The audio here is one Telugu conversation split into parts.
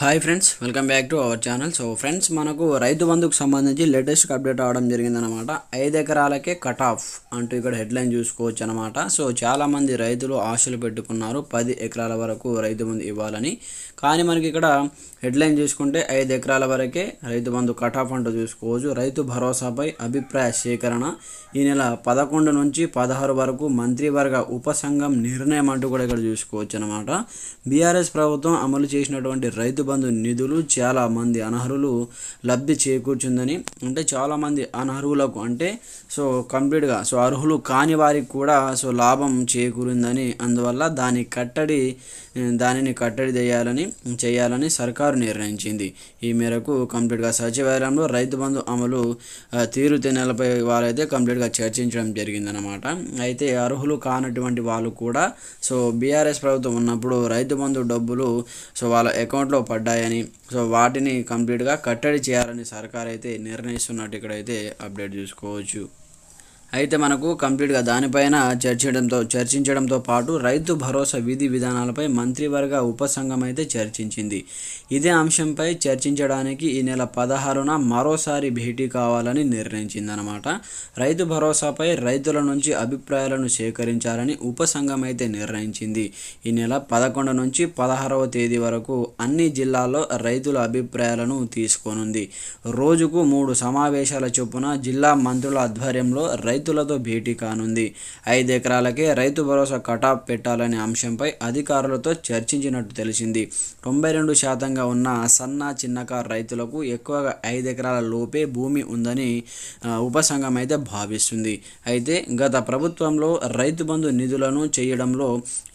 Hi friends welcome back to our channel so friends మనకు రైతు బంధుకు సంబంధించి లేటెస్ట్ అప్డేట్ అవడం జరిగిందనమాట ఐదు ఎకరాలకే కట్ ఆఫ్ అంటూ ఇక్కడ హెడ్లైన్ చూసుకోవచ్చు అనమాట సో చాలామంది రైతులు ఆశలు పెట్టుకున్నారు పది ఎకరాల వరకు రైతు బంధు ఇవ్వాలని. కానీ మనకి ఇక్కడ హెడ్లైన్ చూసుకుంటే ఐదు ఎకరాల వరకే రైతు బంధు కట్ ఆఫ్ అంటూ చూసుకోవచ్చు. రైతు భరోసాపై అభిప్రాయ సేకరణ. ఈ నెల పదకొండు నుంచి పదహారు వరకు మంత్రివర్గ ఉపసంఘం నిర్ణయం అంటూ కూడా ఇక్కడ చూసుకోవచ్చు అనమాట బీఆర్ఎస్ ప్రభుత్వం అమలు చేసినటువంటి రైతు బంధు నిధులు చాలా మంది అనర్హులు లబ్ధి చేకూర్చుందని అంటే చాలామంది అనర్హులకు అంటే సో కంప్లీట్గా సో అర్హులు కాని వారికి కూడా సో లాభం చేకూరిందని అందువల్ల దాని కట్టడి దానిని కట్టడి చేయాలని చేయాలని సర్కారు నిర్ణయించింది. ఈ మేరకు కంప్లీట్గా సచివాలయంలో రైతు బంధు అమలు ఆ, తీరుతెన్నులపై వాళ్ళైతే కంప్లీట్గా చర్చించడం జరిగిందనమాట అయితే అర్హులు కానటువంటి వాళ్ళు కూడా సో బీఆర్ఎస్ ప్రభుత్వం ఉన్నప్పుడు రైతు బంధు డబ్బులు సో వాళ్ళ అకౌంట్లో పడ్డాయని. సో వాటిని కంప్లీట్గా కట్టడి చేయాలని సర్కార్ అయితే నిర్ణయిస్తున్నట్టు ఇక్కడైతే అప్డేట్ చూసుకోవచ్చు. అయితే మనకు కంప్లీట్గా దానిపైన చర్చించడంతో చర్చించడంతో పాటు రైతు భరోసా విధి విధానాలపై మంత్రివర్గ ఉపసంఘం అయితే చర్చించింది. ఇదే అంశంపై చర్చించడానికి ఈ నెల పదహారున మరోసారి భేటీ కావాలని నిర్ణయించిందనమాట రైతు భరోసాపై రైతుల నుంచి అభిప్రాయాలను సేకరించాలని ఉపసంఘం అయితే నిర్ణయించింది. ఈ నెల పదకొండు నుంచి పదహారవ తేదీ వరకు అన్ని జిల్లాల్లో రైతుల అభిప్రాయాలను తీసుకోనుంది. రోజుకు మూడు సమావేశాల చొప్పున జిల్లా మంత్రుల ఆధ్వర్యంలో రైతు రైతులతో భేటీ కానుంది. ఐదు ఎకరాలకే రైతు భరోసా కటాప్ పెట్టాలనే అంశంపై అధికారులతో చర్చించినట్టు తెలిసింది. తొంభై రెండు శాతంగా ఉన్న సన్న చిన్నకారు రైతులకు ఎక్కువగా ఐదు ఎకరాల లోపే భూమి ఉందని ఉపసంఘం అయితే భావిస్తుంది. అయితే గత ప్రభుత్వంలో రైతు బంధు నిధులను చేయడంలో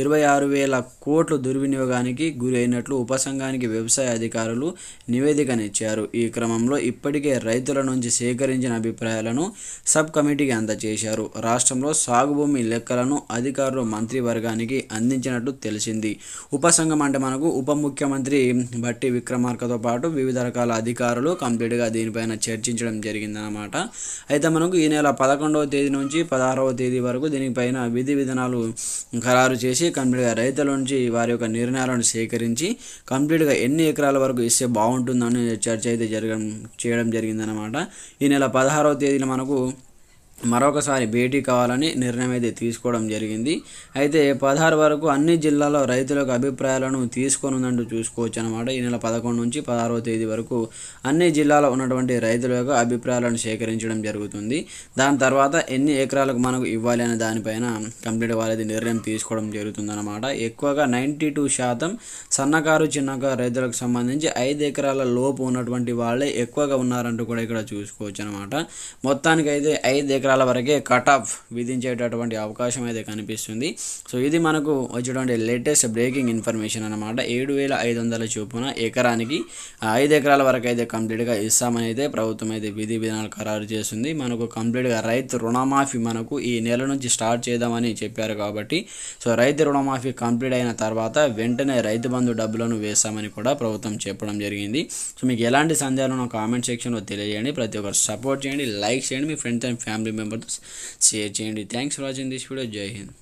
ఇరవై ఆరు వేల కోట్లు దుర్వినియోగానికి గురి అయినట్లు ఉపసంఘానికి వ్యవసాయ అధికారులు నివేదికనిచ్చారు. ఈ క్రమంలో ఇప్పటికే రైతుల నుంచి సేకరించిన అభిప్రాయాలను సబ్ కమిటీకి చేశారు. రాష్ట్రంలో సాగు భూమి లెక్కలను అధికారులు మంత్రివర్గానికి అందించినట్టు తెలిసింది. ఉపసంఘం అంటే మనకు ఉప ముఖ్యమంత్రి బట్టి విక్రమార్కతో పాటు వివిధ రకాల అధికారులు కంప్లీట్గా దీనిపైన చర్చించడం జరిగిందనమాట అయితే మనకు ఈ నెల పదకొండవ తేదీ నుంచి పదహారవ తేదీ వరకు దీనిపైన విధి విధానాలు ఖరారు చేసి కంప్లీట్గా రైతుల నుంచి వారి యొక్క నిర్ణయాలను సేకరించి కంప్లీట్గా ఎన్ని ఎకరాల వరకు ఇస్తే బాగుంటుందని చర్చ అయితే జరగడం చేయడం జరిగిందనమాట ఈ నెల పదహారవ తేదీన మనకు మరొకసారి భేటీ కావాలని నిర్ణయం అయితే తీసుకోవడం జరిగింది. అయితే పదహారు వరకు అన్ని జిల్లాల్లో రైతులకు అభిప్రాయాలను తీసుకొనుందంటూ చూసుకోవచ్చు అనమాట ఈ నెల పదకొండు నుంచి పదహారవ తేదీ వరకు అన్ని జిల్లాలో ఉన్నటువంటి రైతుల యొక్క అభిప్రాయాలను సేకరించడం జరుగుతుంది. దాని తర్వాత ఎన్ని ఎకరాలకు మనకు ఇవ్వాలి అనే దానిపైన కంప్లీట్ వాళ్ళది నిర్ణయం తీసుకోవడం జరుగుతుందన్నమాట. ఎక్కువగా నైంటీ టూ శాతం సన్నకారు చిన్నకారు రైతులకు సంబంధించి ఐదు ఎకరాల లోపు ఉన్నటువంటి వాళ్ళే ఎక్కువగా ఉన్నారంటూ కూడా ఇక్కడ చూసుకోవచ్చు అనమాట మొత్తానికైతే ఐదు ఎకరాల వరకే కట్ ఆఫ్ విధించేటటువంటి అవకాశం అయితే కనిపిస్తుంది. సో ఇది మనకు వచ్చేటువంటి లేటెస్ట్ బ్రేకింగ్ ఇన్ఫర్మేషన్ అనమాట ఏడు వేల ఐదు వందల చొప్పున ఎకరానికి ఐదు ఎకరాల వరకు అయితే కంప్లీట్గా ఇస్తామని అయితే ప్రభుత్వం అయితే విధి విధానాలు ఖరారు చేస్తుంది. మనకు కంప్లీట్గా రైతు రుణమాఫీ మనకు ఈ నెల నుంచి స్టార్ట్ చేద్దామని చెప్పారు కాబట్టి సో రైతు రుణమాఫీ కంప్లీట్ అయిన తర్వాత వెంటనే రైతు బంధు డబ్బులను వేస్తామని కూడా ప్రభుత్వం చెప్పడం జరిగింది. సో మీకు ఎలాంటి సందేహాలు నా కామెంట్ సెక్షన్లో తెలియజేయండి. ప్రతి ఒక్కరు సపోర్ట్ చేయండి లైక్ చేయండి. మీ friends and family members share చేయండి thanks for watching this video Jai Hind